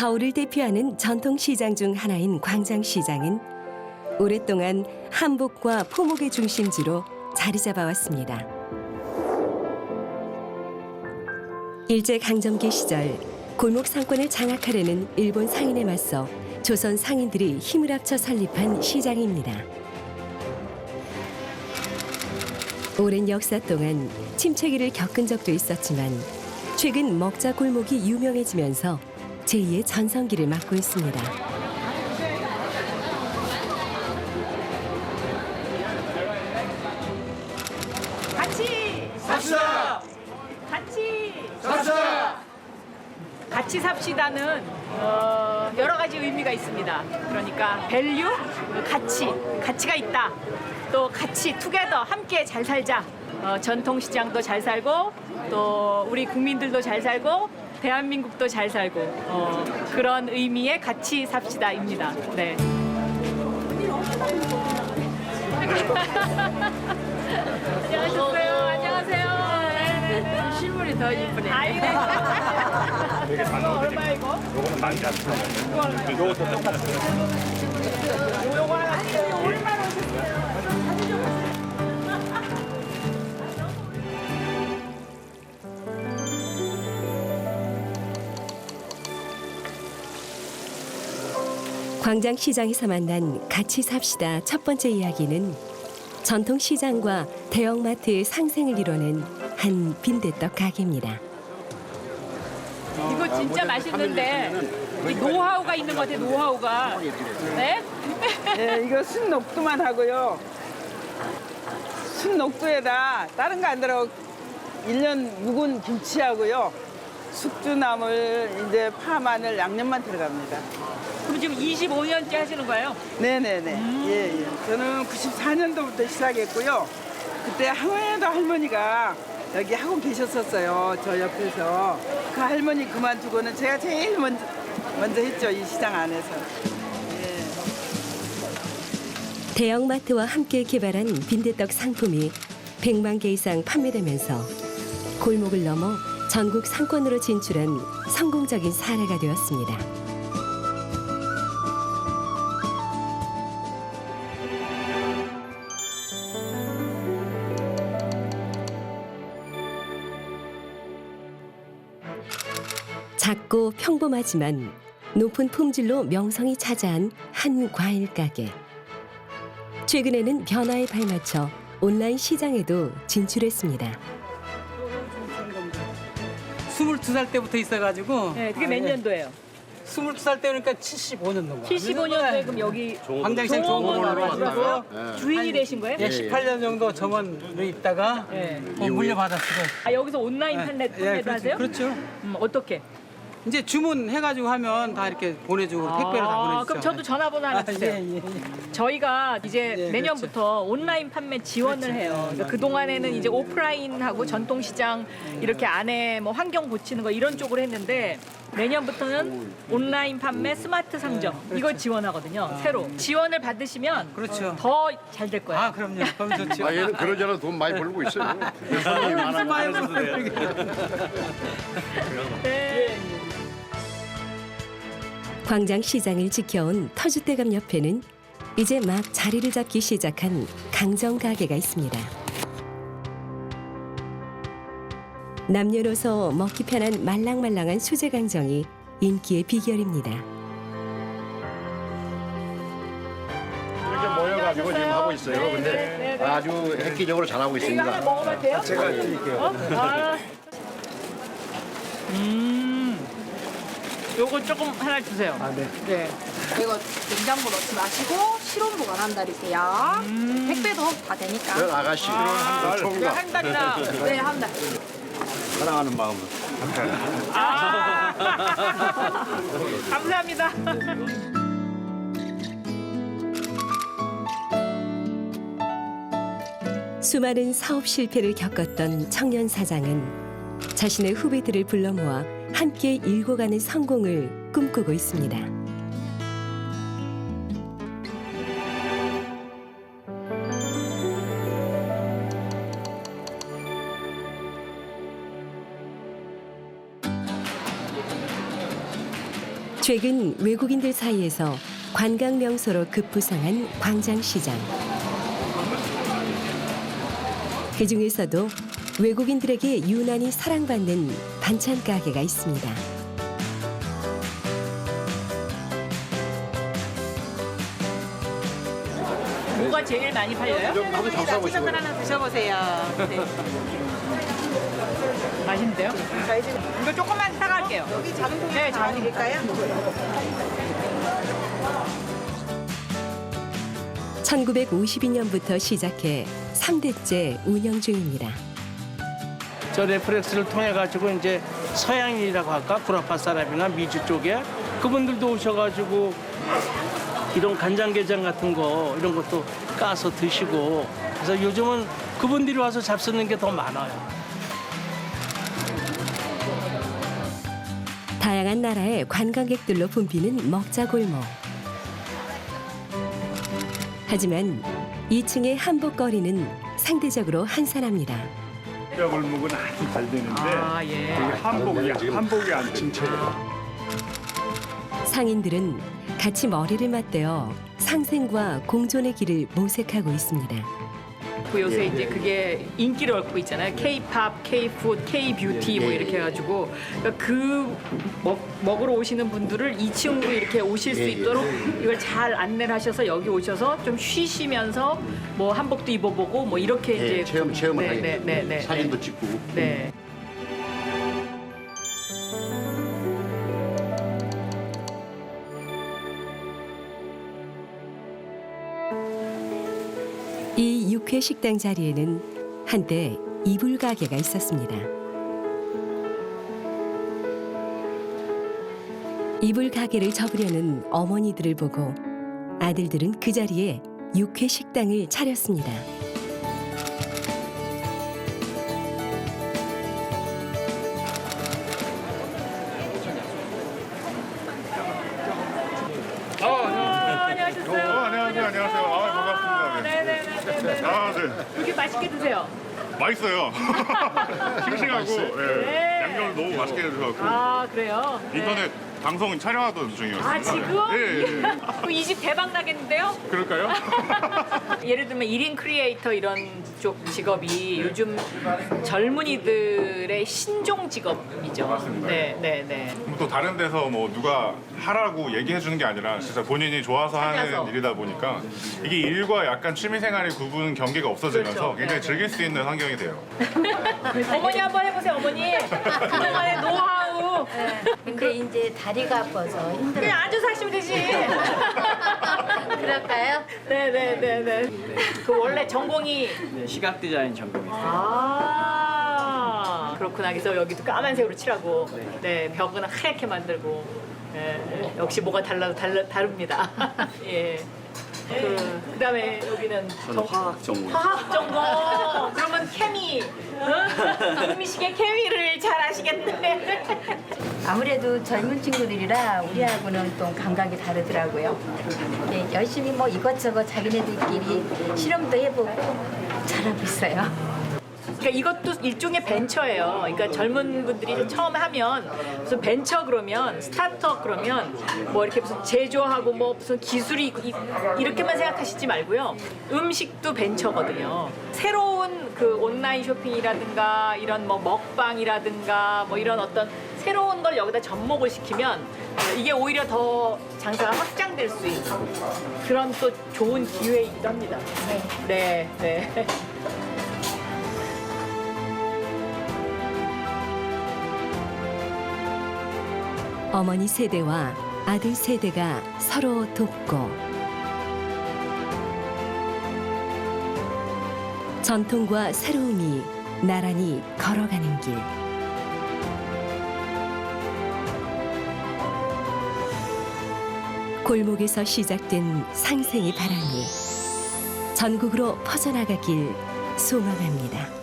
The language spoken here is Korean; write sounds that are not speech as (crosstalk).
서울을 대표하는 전통시장 중 하나인 광장시장은 오랫동안 한복과 포목의 중심지로 자리 잡아왔습니다. 일제 강점기 시절 골목 상권을 장악하려는 일본 상인에 맞서 조선 상인들이 힘을 합쳐 설립한 시장입니다. 오랜 역사 동안 침체기를 겪은 적도 있었지만 최근 먹자 골목이 유명해지면서 제2의 전성기를 맞고 있습니다. 같이 삽시다! 같이 삽시다! 같이 삽시다는 어, 여러 가지 의미가 있습니다. 그러니까 밸류, 가치, 가치가 있다. 또 같이 투게더 함께 잘 살자. 어, 전통시장도 잘 살고 또 우리 국민들도 잘 살고 대한민국도 잘 살고 어, 그런 의미의 같이 삽시다입니다. 네. 안녕하셨어요. 안녕하세요. 네네네. 실물이 더 이쁘네. 아이고. 이거 얼마 이거? 요거는 만개 요것도 똑같아요. 요거 하나 광장시장에서 만난 같이 삽시다 첫 번째 이야기는 전통시장과 대형마트의 상생을 이뤄낸 한 빈대떡 가게입니다. 이거 진짜 맛있는데 이 노하우가 있는 것 같아. 노하우가. 네? 네, 이거 순녹두만 하고요. 순녹두에다 다른 거 안 들어 일년 묵은 김치하고요. 숙주나물, 이제 파, 마늘, 양념만 들어갑니다. 그럼 지금 25년째 하시는 거예요? 네네네. 예, 예. 저는 94년도부터 시작했고요. 그때 항해도 할머니가 여기 하고 계셨었어요. 저 옆에서. 그 할머니 그만두고는 제가 제일 먼저, 먼저 했죠. 이 시장 안에서. 예. 대형마트와 함께 개발한 빈대떡 상품이 100만 개 이상 판매되면서 골목을 넘어 전국 상권으로 진출한 성공적인 사례가 되었습니다. 작고 평범하지만 높은 품질로 명성이 차지한 한 과일 가게. 최근에는 변화에 발맞춰 온라인 시장에도 진출했습니다. 22살 때부터 있어가지고 네, 그게 몇 년도예요? 22살 때니까 75년도인가 75년도에 그럼 여기 광장시장 종업원으로 왔어요? 주인이 되신 거예요? 예, 18년 정도 정원으로 있다가 예. 뭐 물려받았어요. 아 여기서 온라인 판매, 판매도 그렇죠. 하세요? 그렇죠. 음, 어떻게? 이제 주문해가지고 하면 다 이렇게 보내주고 택배로 다 아, 보내주죠. 그럼 저도 전화번호 하나 아, 주세요. 예, 예, 예. 저희가 이제 네, 내년부터 온라인 판매 지원을 해요. 그러니까 그동안에는 이제 오프라인하고 전통시장 이렇게 안에 뭐 환경 고치는 거 이런 쪽으로 했는데 내년부터는 온라인 판매 스마트 상점 이걸 지원하거든요. 새로 지원을 받으시면 그렇죠. 더 잘 될 거예요. 아 그럼요. 그럼 좋죠. 아 얘는 그러잖아 돈 많이 벌고 있어요. (laughs) 많이 벌어요. 네. 광장시장을 지켜온 터줏대감 옆에는 이제 막 자리를 잡기 시작한 강정 가게가 있습니다. 남녀노소 먹기 편한 말랑말랑한 수제 강정이 인기의 비결입니다. 이렇게 모여가지고 지금 하고 있어요. 근데 아주 획기적으로 잘하고 있습니다. 먹어봐도 돼요? 제가 드릴게요. 어? 아. (laughs) 음. 요거 조금 하나 주세요. 아, 네. 네. 이거 냉장고 넣지 마시고 실온 보관한다리세요. 택배도 다저 되니까. 아가씨 이거 총각 한 달이나. 네, 한 달. 사랑하는 마음으로. 아. (laughs) 감사합니다. 수많은 사업 실패를 겪었던 청년 사장은 자신의 후배들을 불러 모아 함께 일궈가는 성공을 꿈꾸고 있습니다. 최근 외국인들 사이에서 관광 명소로 급부상한 광장시장. 그 중에서도 외국인들에게 유난히 사랑받는 반찬 가게가 있습니다. 뭐가 제일 많이 팔려요? 좀 한번 적셔보시고. 드셔보세요. 맛있는데요? 이거 조금만 사갈게요. 여기 작은 통 네, 작은 드릴까요? 1952년부터 시작해 3대째 운영 중입니다. 저 레프렉스를 통해 가지고 이제 서양인이라고 할까 구라파 사람이나 미주 쪽에 그분들도 오셔가지고 이런 간장게장 같은 거 이런 것도 까서 드시고 그래서 요즘은 그분들이 와서 잡수는 게 더 많아요. 다양한 나라의 관광객들로 붐비는 먹자골목. 하지만 2층의 한복거리는 상대적으로 한산합니다. 뼈골 목은 아주 잘 되는데 아, 예. 이게 한복이 한복이 안 돼. 상인들은 같이 머리를 맞대어 상생과 공존의 길을 모색하고 있습니다. 그 요새 이제 그게 인기를 얻고 있잖아요. K-팝, K-푸드, K-뷰티 뭐 이렇게 해가지고 그러니까 그 먹, 먹으러 오시는 분들을 2층으로 이렇게 오실 수 있도록 이걸 잘 안내를 하셔서 여기 오셔서 좀 쉬시면서 뭐 한복도 입어보고 뭐 이렇게 예, 이제 체험 체험을 네, 하게 네, 네, 네, 사진도 찍고. 네. 이 육회 식당 자리에는 한때 이불 가게가 있었습니다. 이불 가게를 접으려는 어머니들을 보고 아들들은 그 자리에 육회 식당을 차렸습니다. 안녕하셨어요. 어, 안녕하세요, 안녕하세요. 아, 반갑습니다. 네. 네네네. 아, 네. 이렇게 맛있게 드세요. 맛있어요. (laughs) 싱싱하고 예. 양념을 너무 맛있게 해주셔서 아 그래요? 네. 인터넷 방송 촬영하던 중이었습니다. 아 지금? 예, 예. (laughs) 그럼 이집 대박 나겠는데요? 그럴까요? (laughs) 예를 들면 1인 크리에이터 이런 쪽 직업이 요즘 젊은이들의 신종 직업이죠. 맞습니다. 네, 네, 네. 그럼 또 다른 데서 뭐 누가 하라고 얘기해 주는 게 아니라 진짜 본인이 좋아서 찾아서. 하는 일이다 보니까 이게 일과 약간 취미 생활의 구분 경계가 없어지면서 그렇죠. 굉장히 네. 즐길 수 있는 환경이 돼요. (laughs) 어머니 한번 해보세요, 어머니. 그동안의 노하우. 근데 이제 다리가 아파서 힘들어. 그냥 앉아서 하시면 되지. (laughs) 그럴까요? 네, 네, 네, 네. 그 원래 전공이 시각 디자인 전공이에요. 아 그렇구나. 그래서 여기도 까만색으로 칠하고, 네 벽은 하얗게 만들고, 예, 역시 뭐가 달라도 달라, 다릅니다. (laughs) 예. 그, 그다음에 여기는 정- 화학 전공. 화학 전공. 그러면 케미, 어? (laughs) 음식의 케미를 잘 아시겠네. (laughs) 아무래도 젊은 친구들이라 우리하고는 또 감각이 다르더라고요. 예, 열심히 뭐 이것저것 자기네들끼리 실험도 해보고 잘하고 있어요. 그러니까 이것도 일종의 벤처예요. 그러니까 젊은 분들이 처음 하면 무슨 벤처 그러면 스타트업 그러면 뭐 이렇게 무슨 제조하고 뭐 무슨 기술이 이- 이렇게만 생각하시지 말고요. 음식도 벤처거든요. 새로운 그 온라인 쇼핑이라든가 이런 뭐 먹방이라든가 뭐 이런 어떤 새로운 걸 여기다 접목을 시키면 이게 오히려 더 장사가 확장될 수 있는 그런 또 좋은 기회이기도 합니다. 네, 네. 어머니 세대와 아들 세대가 서로 돕고 전통과 새로움이 나란히 걸어가는 길. 골목에서 시작된 상생의 바람이 전국으로 퍼져나가길 소망합니다.